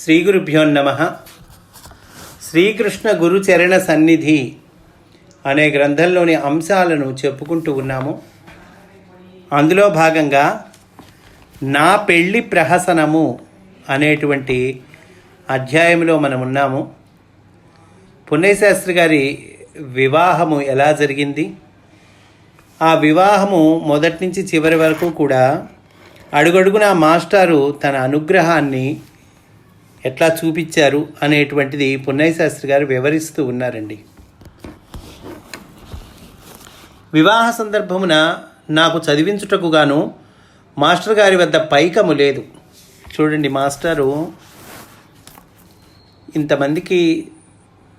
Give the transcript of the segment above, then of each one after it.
శ్రీ గురుభ్యో నమ. శ్రీకృష్ణ గురుచరణ సన్నిధి అనే గ్రంథంలోని అంశాలను చెప్పుకుంటూ ఉన్నాము. అందులో భాగంగా నా పెళ్ళి ప్రహసనము అనేటువంటి అధ్యాయంలో మనం ఉన్నాము. పుణ్యశాస్త్రి గారి వివాహము ఎలా జరిగింది? ఆ వివాహము మొదటి నుంచి చివరి వరకు కూడా అడుగడుగున మాస్టారు తన అనుగ్రహాన్ని ఎట్లా చూపించారు అనేటువంటిది పున్నయ్య శాస్త్రి గారు వివరిస్తూ ఉన్నారండి. వివాహ సందర్భమున నాకు చదివించుటకు గాను మాస్టర్ గారి వద్ద పైకము లేదు. చూడండి మాస్టారు ఇంతమందికి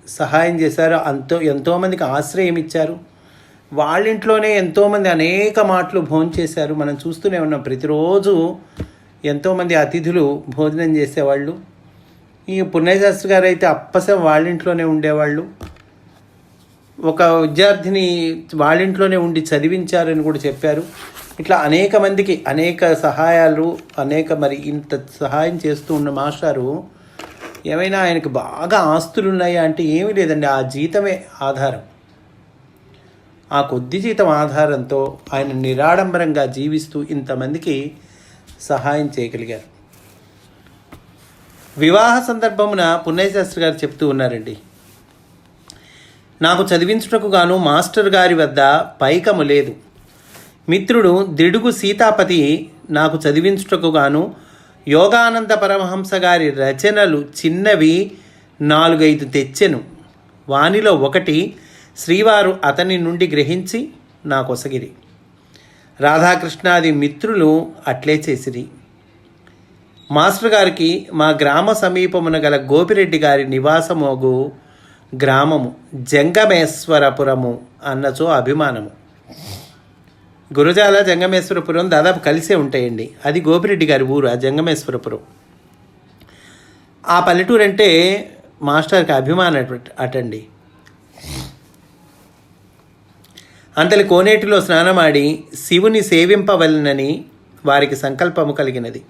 సహాయం చేశారు అంతో ఎంతోమందికి ఆశ్రయం ఇచ్చారు. వాళ్ళ ఇంట్లోనే ఎంతోమంది అనేక మాటలు భోంచేశారు. మనం చూస్తూనే ఉన్నాం ప్రతిరోజు ఎంతోమంది అతిథులు భోజనం చేసేవాళ్ళు. ఈ పుణ్యశాస్త్రి గారు అయితే అప్పసం వాళ్ళింట్లోనే ఉండేవాళ్ళు. ఒక విద్యార్థిని వాళ్ళ ఇంట్లోనే ఉండి చదివించారని కూడా చెప్పారు. ఇట్లా అనేక మందికి అనేక సహాయాలు అనేక మరి ఇంత సహాయం చేస్తూ ఉన్న మాస్టారు ఏమైనా ఆయనకు బాగా ఆస్తులు ఉన్నాయా అంటే ఏమీ లేదండి. ఆ జీతమే ఆధారం. ఆ కొద్ది జీతం ఆధారంతో ఆయన నిరాడంబరంగా జీవిస్తూ ఇంతమందికి సహాయం చేయగలిగారు. వివాహ సందర్భమున పుణ్యశాస్త్రి గారు చెప్తూ ఉన్నారండి. నాకు చదివించుటకు గాను మాస్టర్ గారి వద్ద పైకము లేదు. మిత్రుడు దిడుగు సీతాపతి నాకు చదివించుటకు గాను యోగానంద పరమహంస గారి రచనలు చిన్నవి నాలుగైదు తెచ్చెను. వానిలో ఒకటి శ్రీవారు అతని నుండి గ్రహించి నాకొసగిరి. రాధాకృష్ణాది మిత్రులు అట్లే చేసిరి. మాస్టర్ గారికి మా గ్రామ సమీపమున గల గోపిరెడ్డి గారి నివాసమోగు గ్రామము జంగమేశ్వరపురము అన్నచో అభిమానము. గురజాల జంగమేశ్వరపురం దాదాపు కలిసే ఉంటాయండి. అది గోపిరెడ్డి గారి ఊరు ఆ జంగమేశ్వరపురం. ఆ పల్లెటూరు అంటే మాస్టర్కి అభిమానం అట- అటండి. అంతలి కోనేటిలో స్నానమాడి శివుని సేవింపవలనని వారికి సంకల్పము కలిగినది.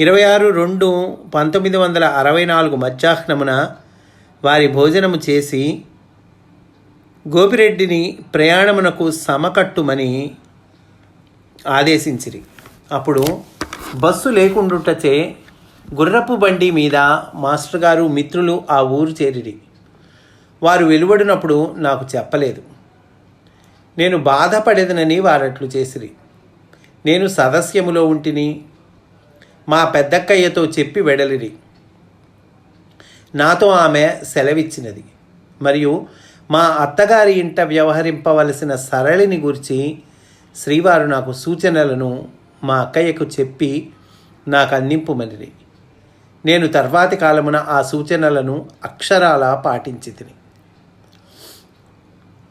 ఇరవై ఆరు రెండు పంతొమ్మిది వందల అరవై నాలుగు మధ్యాహ్నమున వారి భోజనము చేసి గోపిరెడ్డిని ప్రయాణమునకు సమకట్టుమని ఆదేశించిరి. అప్పుడు బస్సు లేకుండుటచే గుర్రపు బండి మీద మాస్టర్ గారు మిత్రులు ఆ ఊరు చేరిరి. వారు వెలువడినప్పుడు నాకు చెప్పలేదు. నేను బాధపడేదనని వారట్లు చేసిరి. నేను సదస్యములో ఉంటిని మా పెద్దక్కయ్యతో చెప్పి వెడలిరి. నాతో ఆమె సెలవిచ్చినది. మరియు మా అత్తగారి ఇంట వ్యవహరింపవలసిన సరళిని గురించి శ్రీవారు నాకు సూచనలను మా అక్కయ్యకు చెప్పి నాకు అందింపుమనిరి నేను తర్వాతి కాలమున ఆ సూచనలను అక్షరాల పాటించి తిని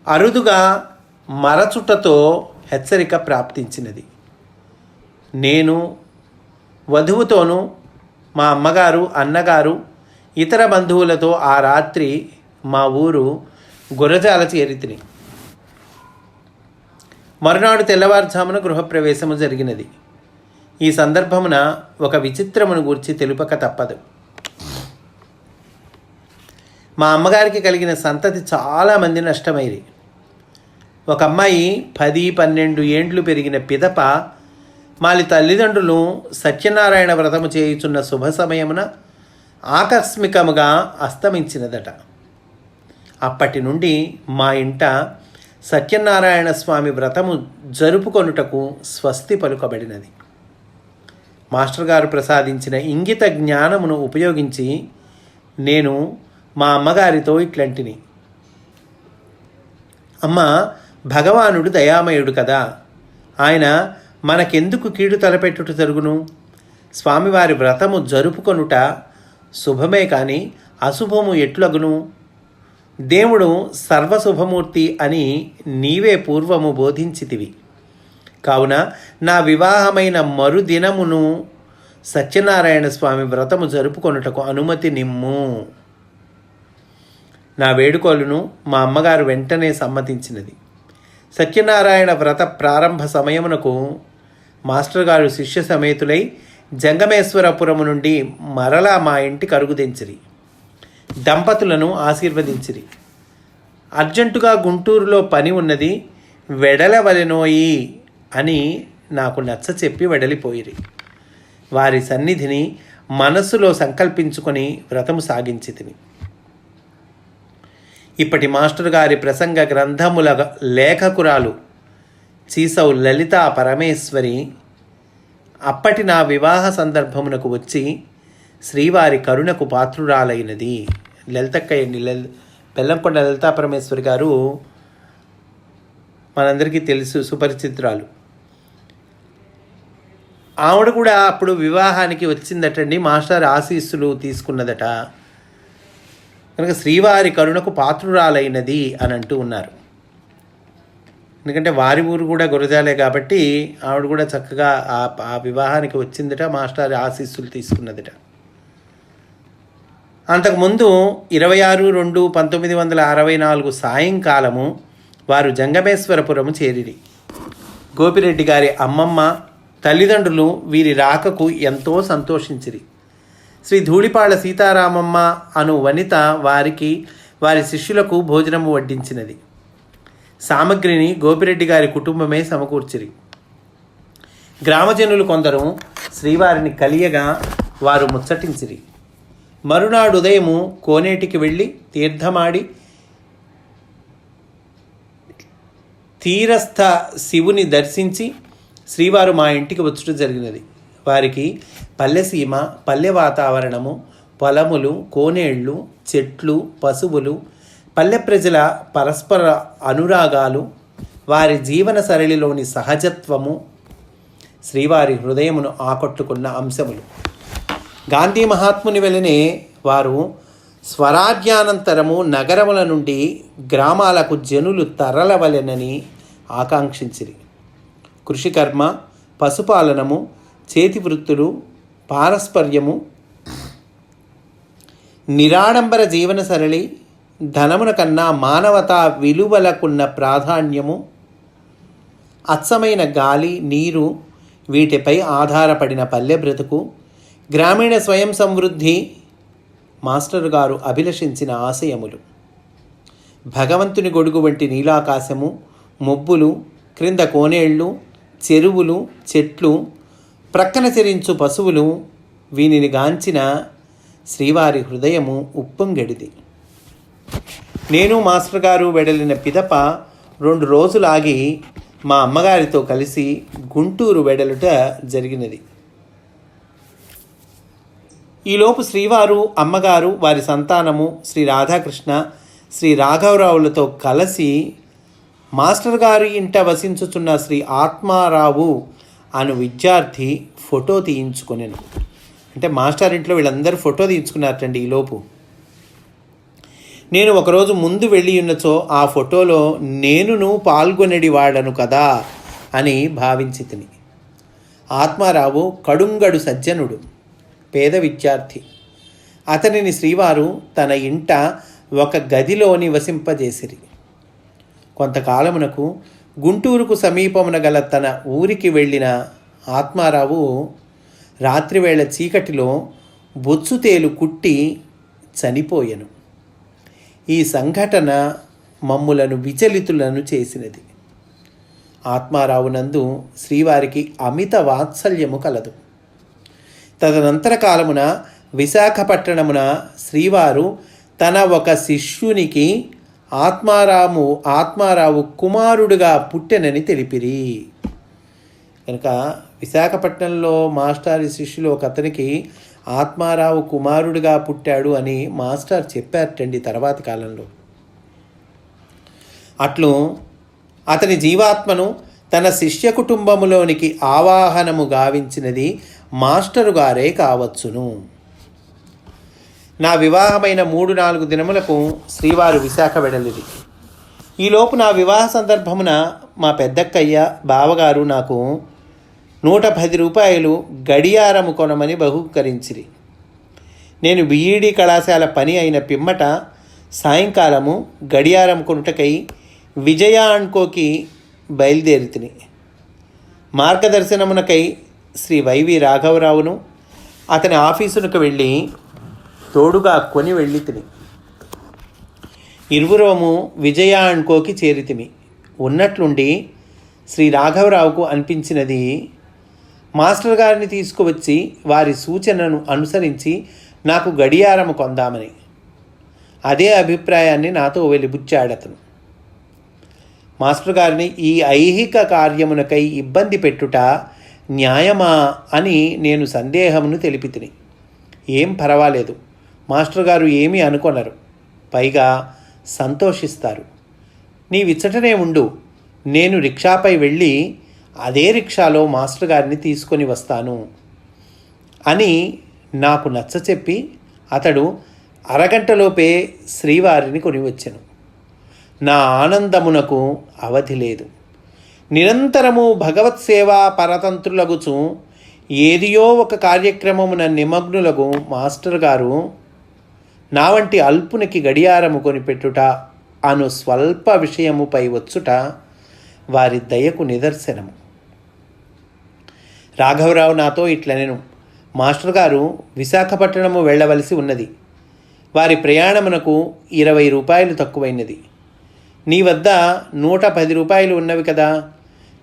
అరుదుగా మరచుటతో హెచ్చరిక ప్రాప్తించినది. నేను వధువుతోనూ మా అమ్మగారు అన్నగారు ఇతర బంధువులతో ఆ రాత్రి మా ఊరు గురజాల చేరితిని. మరునాడు తెల్లవారుజామున గృహప్రవేశము జరిగినది. ఈ సందర్భమున ఒక విచిత్రమును గూర్చి తెలుపక తప్పదు. మా అమ్మగారికి కలిగిన సంతతి చాలామంది నష్టమైరి. ఒక అమ్మాయి పది పన్నెండు ఏండ్లు పెరిగిన పిదప మాలి తల్లిదండ్రులు సత్యనారాయణ వ్రతము చేయుచున్న శుభ సమయమున ఆకస్మికముగా అస్తమించినదట. అప్పటి నుండి మా ఇంట సత్యనారాయణ స్వామి వ్రతము జరుపుకొనుటకు స్వస్తి పలుకబడినది. మాస్టర్ గారు ప్రసాదించిన ఇంగిత జ్ఞానమును ఉపయోగించి నేను మా అమ్మగారితో ఇట్లాంటిని. అమ్మ భగవానుడు దయామయుడు కదా. ఆయన మనకెందుకు కీడు తలపెట్టుట జరుగును? స్వామివారి వ్రతము జరుపుకొనుట శుభమే కానీ అశుభము ఎట్లగును? దేవుడు సర్వశుభమూర్తి అని నీవే పూర్వము బోధించితివి. కావున నా వివాహమైన మరుదినమును సత్యనారాయణ స్వామి వ్రతము జరుపుకొనుటకు అనుమతి నిమ్ము. నా వేడుకోలును మా అమ్మగారు వెంటనే సమ్మతించినది. సత్యనారాయణ వ్రత ప్రారంభ సమయమునకు మాస్టర్ గారు శిష్య సమేతులై జంగమేశ్వరపురము నుండి మరలా మా ఇంటికి అరుగుదెంచిరి. దంపతులను ఆశీర్వదించిరి. అర్జెంటుగా గుంటూరులో పని ఉన్నది వెడలవలెనోయి అని నాకు నచ్చ చెప్పి వెడలిపోయిరి. వారి సన్నిధిని మనస్సులో సంకల్పించుకొని వ్రతము సాగించి తిని ఇప్పటి మాస్టర్ గారి ప్రసంగ గ్రంథముల లేఖకురాలు చీసౌ లలితా పరమేశ్వరి అప్పటి నా వివాహ సందర్భమునకు వచ్చి శ్రీవారి కరుణకు పాత్రురాలైనది. లలితక్కయ్యండి లలి బెల్లంకొండ లలితా పరమేశ్వరి గారు మనందరికీ తెలుసు సుపరిచితురాలు. ఆవిడ కూడా అప్పుడు వివాహానికి వచ్చిందటండి మాస్టర్ ఆశీస్సులు తీసుకున్నదట. కనుక శ్రీవారి కరుణకు పాత్రురాలైనది అని అంటూ ఉన్నారు. ఎందుకంటే వారి ఊరు కూడా గురజాలే కాబట్టి ఆవిడ కూడా చక్కగా ఆ ఆ వివాహానికి వచ్చిందట మాస్టర్ ఆశీస్సులు తీసుకున్నదట. అంతకుముందు ఇరవై ఆరు రెండు పంతొమ్మిది వందల అరవై నాలుగు సాయంకాలము వారు జంగమేశ్వరపురము చేరిరి. గోపిరెడ్డి గారి అమ్మమ్మ తల్లిదండ్రులు వీరి రాకకు ఎంతో సంతోషించిరి. శ్రీ ధూళిపాళ సీతారామమ్మ అను వనిత వారికి వారి శిష్యులకు భోజనము వడ్డించినది. సామగ్రిని గోపిరెడ్డి గారి కుటుంబమే సమకూర్చిరి. గ్రామజనులు కొందరు శ్రీవారిని కలియగా వారు ముచ్చటించిరి. మరునాడు ఉదయము కోనేటికి వెళ్ళి తీర్థమాడి తీరస్థ శివుని దర్శించి శ్రీవారు మా ఇంటికి వచ్చడం జరిగినది. వారికి పల్లెసీమ పల్లె వాతావరణము పొలములు కోనేళ్ళు చెట్లు పశువులు పల్లె ప్రజల పరస్పర అనురాగాలు వారి జీవన సరళిలోని సహజత్వము శ్రీవారి హృదయమును ఆకట్టుకున్న అంశములు. గాంధీ మహాత్ముని వెలనే వారు స్వరాజ్యానంతరము నగరముల నుండి గ్రామాలకు జనులు తరలవలెనని ఆకాంక్షించిరి. కృషికర్మ పశుపాలనము చేతి వృత్తులు పారస్పర్యము నిరాడంబర జీవన సరళి ధనమున కన్నా మానవతా విలువలకున్న ప్రాధాన్యము అచ్చమైన గాలి నీరు వీటిపై ఆధారపడిన పల్లె బ్రతుకు గ్రామీణ స్వయం సమృద్ధి మాస్టర్ గారు అభిలషించిన ఆశయములు. భగవంతుని గొడుగు వంటి నీలాకాశము మొబ్బులు క్రింద కోనేళ్ళు చెరువులు చెట్లు ప్రక్కన చెరించు పశువులు వీనిని గాంచిన శ్రీవారి హృదయము ఉప్పొంగెడిది. నేను మాస్టర్ గారు వెడలిన పిదప రెండు రోజులాగి మా అమ్మగారితో కలిసి గుంటూరు వెడలుట జరిగినది. ఈలోపు శ్రీవారు అమ్మగారు వారి సంతానము శ్రీ రాధాకృష్ణ శ్రీ రాఘవరావులతో కలిసి మాస్టర్ గారి ఇంట వసించుచున్న శ్రీ ఆత్మారావు అను విద్యార్థి ఫోటో తీయించుకునేను. అంటే మాస్టర్ ఇంట్లో వీళ్ళందరూ ఫోటో తీయించుకున్నారటండి ఈలోపు. నేను ఒకరోజు ముందు వెళ్ళి ఉన్నచో ఆ ఫోటోలో నేనును పాల్గొనడి వాడను కదా అని భావించి తిని ఆత్మారావు కడుంగడు సజ్జనుడు పేద విద్యార్థి. అతనిని శ్రీవారు తన ఇంట ఒక గదిలో నివసింపజేసిరి. కొంతకాలమునకు గుంటూరుకు సమీపమున గల తన ఊరికి వెళ్ళిన ఆత్మారావు రాత్రివేళ చీకటిలో బొచ్చుతేలు కుట్టి చనిపోయెను. ఈ సంఘటన మమ్ములను విచలితులను చేసినది. ఆత్మారావునందు శ్రీవారికి అమిత వాత్సల్యము కలదు. తదనంతర కాలమున విశాఖపట్టణమున శ్రీవారు తన ఒక శిష్యునికి ఆత్మారాము ఆత్మారావు కుమారుడుగా పుట్టెనని తెలిపిరి. కనుక విశాఖపట్నంలో మాస్టారి శిష్యులు ఒక అతనికి ఆత్మారావు కుమారుడిగా పుట్టాడు అని మాస్టర్ చెప్పారటండి తర్వాతి కాలంలో. అట్లు అతని జీవాత్మను తన శిష్య కుటుంబములోనికి ఆవాహనము గావించినది మాస్టరు గారే కావచ్చును. నా వివాహమైన మూడు నాలుగు దినములకు శ్రీవారు విశాఖ వెడలిది ఈలోపు నా వివాహ సందర్భమున మా పెద్దక్కయ్య బావగారు నాకు నూట పది రూపాయలు గడియారము కొనమని బహుకరించిరి. నేను బీఈడి కళాశాల పని అయిన పిమ్మట సాయంకాలము గడియారం కొనుటకై విజయ అండ్కోకి బయలుదేరితిని. మార్గదర్శనమునకై శ్రీ వైవి రాఘవరావును అతని ఆఫీసునకు వెళ్ళి తోడుగా కొని వెళ్ళి తిని ఇరువురము విజయ అండ్కోకి చేరితిమి. ఉన్నట్లుండి శ్రీ రాఘవరావుకు అనిపించినది మాస్టర్ గారిని తీసుకువచ్చి వారి సూచనను అనుసరించి నాకు గడియారము కొందామని. అదే అభిప్రాయాన్ని నాతో వెలిబుచ్చాడతను మాస్టర్ గారిని ఈ ఐహిక కార్యమునకై ఇబ్బంది పెట్టుట న్యాయమా అని నేను సందేహమును తెలిపితిని. ఏం పర్వాలేదు. మాస్టర్ గారు ఏమీ అనుకొనరు. పైగా సంతోషిస్తారు. నీవిచ్చటనే ఉండు. నేను రిక్షాపై వెళ్ళి అదే రిక్షాలో మాస్టర్ గారిని తీసుకొని వస్తాను అని నాకు నచ్చచెప్పి అతడు అరగంటలోపే శ్రీవారిని కొనివచ్చెను. నా ఆనందమునకు అవధి లేదు. నిరంతరము భగవత్ సేవా పరతంత్రులగుచు ఏదియో ఒక కార్యక్రమమున నిమగ్నులకు మాస్టర్ గారు నా వంటి అల్పునికి గడియారము కొనిపెట్టుట అను స్వల్ప విషయముపై వచ్చుట వారి దయకు నిదర్శనము. రాఘవరావు నాతో ఇట్లనెను మాస్టర్ గారు విశాఖపట్నము వెళ్ళవలసి ఉన్నది. వారి ప్రయాణమునకు ఇరవై రూపాయలు తక్కువైనది. నీ వద్ద నూట పది రూపాయలు ఉన్నవి కదా.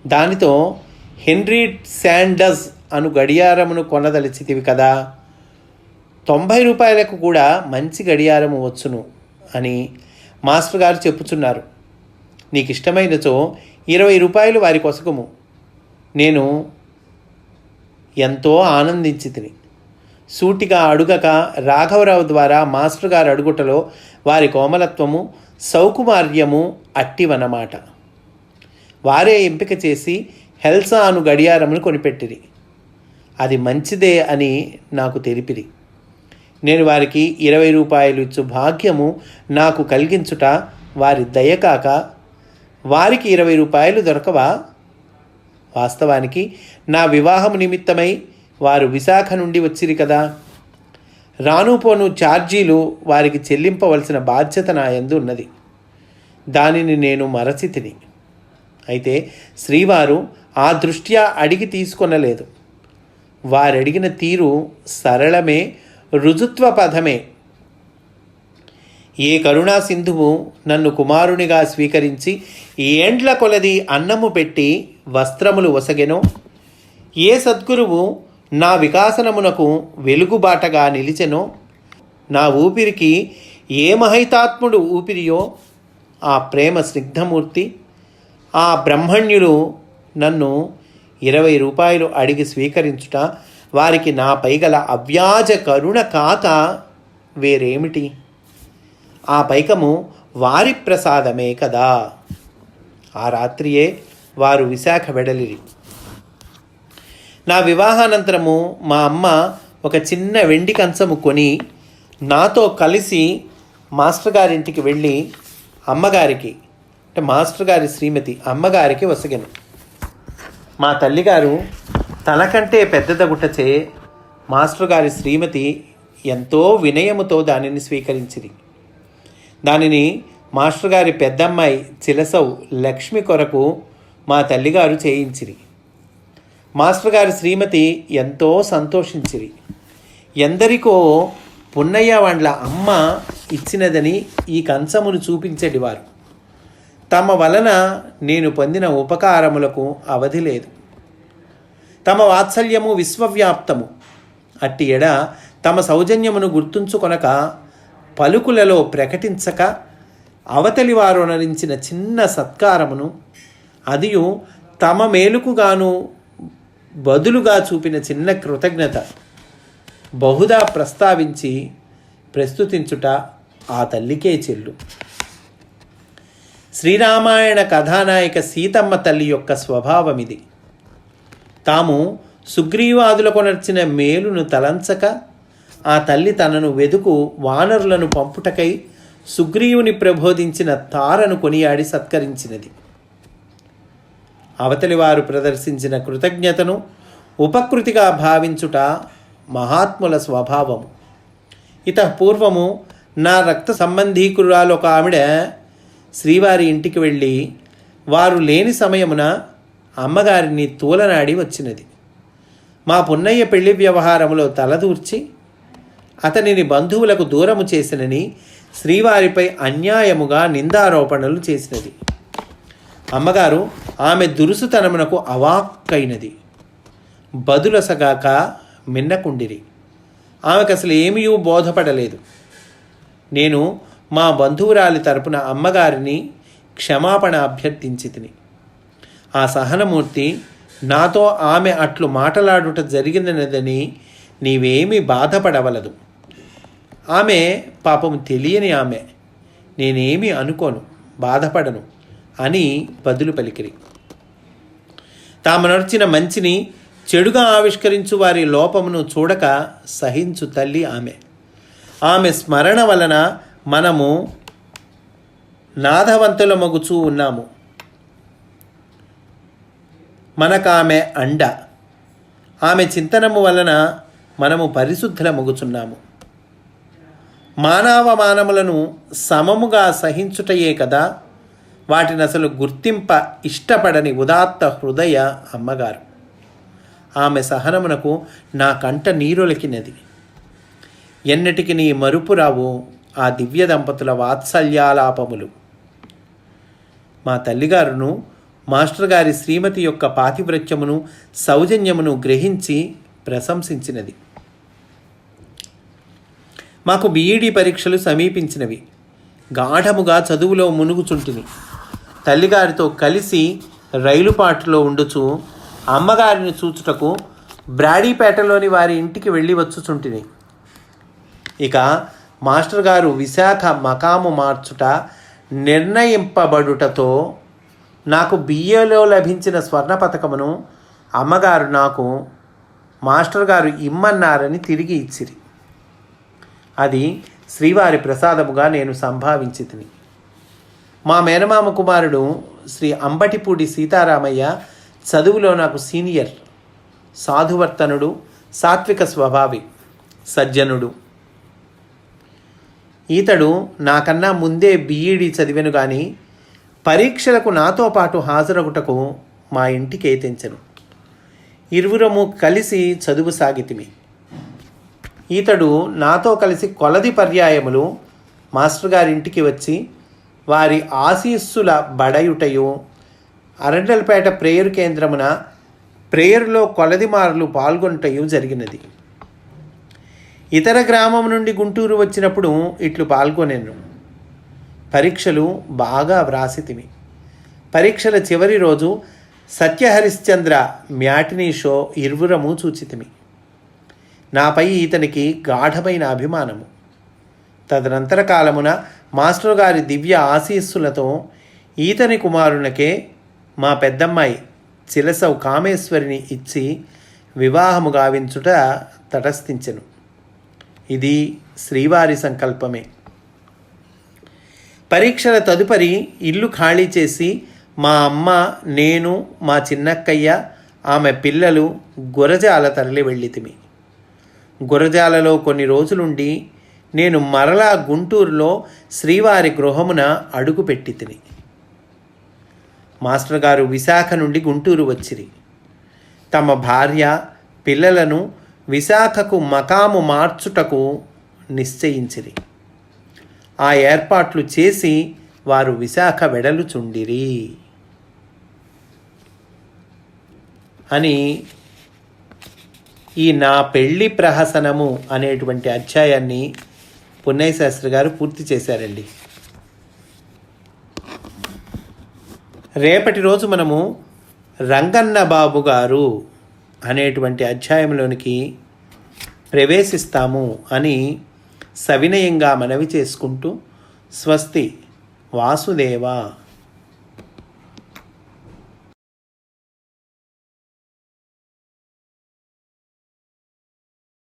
దానితో హెన్రీ శాండస్ అను గడియారమును కొనదలిచితివి కదా. తొంభై రూపాయలకు కూడా మంచి గడియారము వచ్చును అని మాస్టర్ గారు చెప్పుచున్నారు. నీకు ఇష్టమైనచో ఇరవై రూపాయలు వారి కొసకము. నేను ఎంతో ఆనందించి తిని. సూటిగా అడుగక రాఘవరావు ద్వారా మాస్టర్ గారు అడుగుటలో వారి కోమలత్వము సౌకుమార్యము అట్టివన్నమాట. వారే ఎంపిక చేసి హెల్సా అను గడియారమును కొనిపెట్టిరి. అది మంచిదే అని నాకు తెలిపిరి. నేను వారికి ఇరవై రూపాయలు ఇచ్చు భాగ్యము నాకు కలిగించుట వారి దయకాక వారికి ఇరవై రూపాయలు దొరకవా? వాస్తవానికి నా వివాహం నిమిత్తమై వారు విశాఖ నుండి వచ్చిరి కదా. రాను పోను ఛార్జీలు వారికి చెల్లింపవలసిన బాధ్యత నా యందు ఉన్నది. దానిని నేను మరచి తిని. అయితే శ్రీవారు ఆ దృష్ట్యా అడిగి తీసుకొనలేదు. వారడిగిన తీరు సరళమే రుజుత్వ పదమే ఏ కరుణా సింధువు నన్ను కుమారునిగా స్వీకరించి ఏండ్ల కొలది అన్నము పెట్టి వస్త్రములు ఒసగెనో. ఏ సద్గురువు నా వికాసనమునకు వెలుగుబాటగా నిలిచెనో? నా ఊపిరికి ఏ మహితాత్ముడు ఊపిరియో? ఆ ప్రేమ స్నిగ్ధమూర్తి ఆ బ్రహ్మణ్యులు నన్ను ఇరవై రూపాయలు అడిగి స్వీకరించుట వారికి నాపై గల అవ్యాజ కరుణ కాక వేరేమిటి? ఆ పైకము వారి ప్రసాదమే కదా. ఆ రాత్రియే వారు విశాఖ వెడలిరి. నా వివాహానంతరము మా అమ్మ ఒక చిన్న వెండి కంచము కొని నాతో కలిసి మాస్టర్ గారింటికి వెళ్ళి అమ్మగారికి అంటే మాస్టర్ గారి శ్రీమతి అమ్మగారికి వసగను. మా తల్లిగారు తనకంటే పెద్దదగుటచే మాస్టర్ గారి శ్రీమతి ఎంతో వినయముతో దానిని స్వీకరించింది దానిని మాస్టర్ గారి పెద్దమ్మాయి చిలసౌ లక్ష్మి కొరకు మా తల్లిగారు చేయించిరి. మాస్టర్ గారి శ్రీమతి ఎంతో సంతోషించిరి. ఎందరికో పున్నయ్య వాళ్ళ అమ్మ ఇచ్చినదని ఈ కంచమును చూపించేటివారు తమ వలన నేను పొందిన ఉపకారములకు అవధి లేదు. తమ వాత్సల్యము విశ్వవ్యాప్తము. అట్టి ఎడ తమ సౌజన్యమును గుర్తుంచుకొనక పలుకులలో ప్రకటించక అవతలి వారు నరించిన చిన్న సత్కారమును అదియు తమ మేలుకుగాను బదులుగా చూపిన చిన్న కృతజ్ఞత బహుదా ప్రస్తావించి ప్రస్తుతించుట ఆ తల్లికే చెల్లు. శ్రీరామాయణ కథానాయక సీతమ్మ తల్లి యొక్క స్వభావం ఇది తాము సుగ్రీవాదులకు నర్చిన మేలును తలంచక ఆ తల్లి తనను వెదుకు వానరులను పంపుటకై సుగ్రీవుని ప్రబోధించిన తారను కొనియాడి సత్కరించినది. అవతలి వారు ప్రదర్శించిన కృతజ్ఞతను ఉపకృతిగా భావించుట మహాత్ముల స్వభావము. ఇత పూర్వము నా రక్త సంబంధీకురాలు ఒక ఆవిడ శ్రీవారి ఇంటికి వెళ్ళి వారు లేని సమయమున అమ్మగారిని తూలనాడి వచ్చినది. మా పున్నయ్య పెళ్ళి వ్యవహారంలో తలదూర్చి అతనిని బంధువులకు దూరము చేసినని శ్రీవారిపై అన్యాయముగా నిందారోపణలు చేసినది. అమ్మగారు ఆమె దురుసుతనమునకు అవాక్కైనది. బదులసగాక మిన్నకుండిరి. ఆమెకు అసలు ఏమీ బోధపడలేదు. నేను మా బంధువురాలి తరపున అమ్మగారిని క్షమాపణ అభ్యర్థించి తిని ఆ సహనమూర్తి నాతో ఆమె అట్లు మాటలాడుట జరిగినదని నీవేమీ బాధపడవలదు. ఆమె పాపం తెలియని ఆమె. నేనేమీ అనుకోను బాధపడను. అని బదులు పలికిరి. తాము నడిచిన మంచిని చెడుగా ఆవిష్కరించు వారి లోపమును చూడక సహించు తల్లి ఆమె. ఆమె స్మరణ వలన మనము నాదవంతులమగుచూ ఉన్నాము. మనకు ఆమె అండ. ఆమె చింతనము వలన మనము పరిశుద్ధులమగుచున్నాము. మానవ మానములను సమముగా సహించుటయే కదా వాటిని అసలు గుర్తింప ఇష్టపడని ఉదాత్త హృదయ అమ్మగారు. ఆమె సహనమునకు నా కంట నీరులకినది. ఎన్నటికి నీ మరుపురావు ఆ దివ్య దంపతుల వాత్సల్యాలాపములు. మా తల్లిగారును మాస్టర్ గారి శ్రీమతి యొక్క పాతివ్రత్యమును సౌజన్యమును గ్రహించి ప్రశంసించినది. మాకు బీఈడీ పరీక్షలు సమీపించినవి. గాఢముగా చదువులో మునుగుచుంటిని. తల్లిగారితో కలిసి రైలుపాటులో ఉండుచు అమ్మగారిని చూచుటకు బ్రాడీపేటలోని వారి ఇంటికి వెళ్ళి వచ్చుచుంటిని. ఇక మాస్టర్ గారు విశాఖ మకాము మార్చుట నిర్ణయింపబడుటతో నాకు బిఏలో లభించిన స్వర్ణ పథకమును అమ్మగారు నాకు మాస్టర్ గారు ఇమ్మన్నారని తిరిగి ఇచ్చిరి. అది శ్రీవారి ప్రసాదముగా నేను సంభావించి మా మేనమామ కుమారుడు శ్రీ అంబటిపూడి సీతారామయ్య చదువులో నాకు సీనియర్ సాధువర్తనుడు సాత్విక స్వభావి సజ్జనుడు. ఈతడు నాకన్నా ముందే బీఈడి చదివాను కానీ పరీక్షలకు నాతో పాటు హాజరగుటకు మా ఇంటికి ఏతించను ఇరువురము కలిసి చదువు సాగితిమి. ఈతడు నాతో కలిసి కొలది పర్యాయములు మాస్టర్ గారింటికి వచ్చి వారి ఆశీస్సుల బడయుటయు. అరండలపేట ప్రేయర్ కేంద్రమున ప్రేయర్లో కొలదిమారులు పాల్గొనటయు జరిగినది. ఇతర గ్రామం నుండి గుంటూరు వచ్చినప్పుడు ఇట్లు పాల్గొనేను. పరీక్షలు బాగా వ్రాసితిమి. పరీక్షల చివరి రోజు సత్యహరిశ్చంద్ర మ్యాటినీ షో ఇరువురము చూచితిమి. నాపై ఇతనికి గాఢమైన అభిమానము. తదనంతర కాలమున మాస్టర్ గారి దివ్య ఆశీస్సులతో ఈతని కుమారునకే మా పెద్దమ్మాయి చిలసవు కామేశ్వరిని ఇచ్చి వివాహము గావించుట తటస్థించెను. ఇది శ్రీవారి సంకల్పమే. పరీక్షల తదుపరి ఇల్లు ఖాళీ చేసి మా అమ్మ నేను మా చిన్నక్కయ్య ఆమె పిల్లలు గురజాల తరలి వెళ్ళితిమి. గురజాలలో కొన్ని రోజులుండి నేను మరలా గుంటూరులో శ్రీవారి గృహమున అడుగు పెట్టి తిని. మాస్టర్ గారు విశాఖ నుండి గుంటూరు వచ్చిరి. తమ భార్య పిల్లలను విశాఖకు మకాము మార్చుటకు నిశ్చయించిరి. ఆ ఏర్పాట్లు చేసి వారు విశాఖ వెడలుచుండిరి. అని ఈ నా పెళ్ళి ప్రహసనము అనేటువంటి అధ్యాయాన్ని పున్నయ్య శాస్త్రి గారు పూర్తి చేశారండి. రేపటి రోజు మనము రంగన్న బాబు గారు అనేటువంటి అధ్యాయంలోనికి ప్రవేశిస్తాము అని సవినయంగా మనవి చేసుకుంటూ స్వస్తి వాసుదేవ.